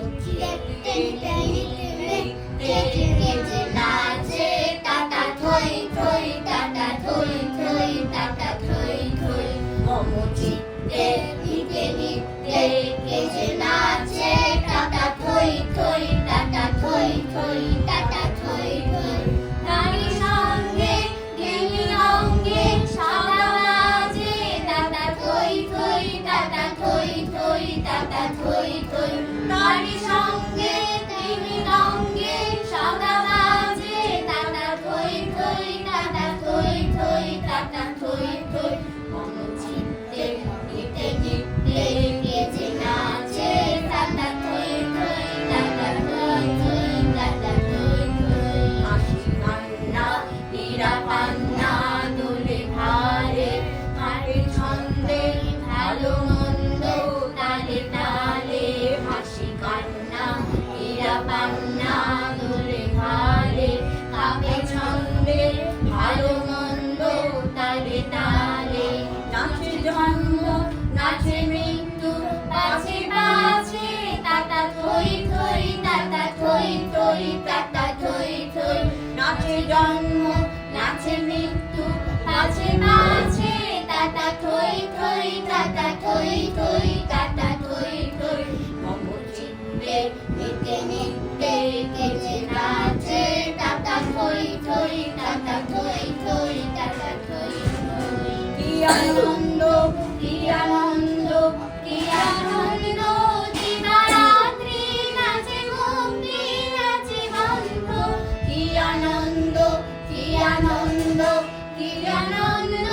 নিতে নিতে পান্না দূরে ঘরে কাপে ছন্দে ভালো মন্দ তালে তালে নাচে জন തിരനൊന്നു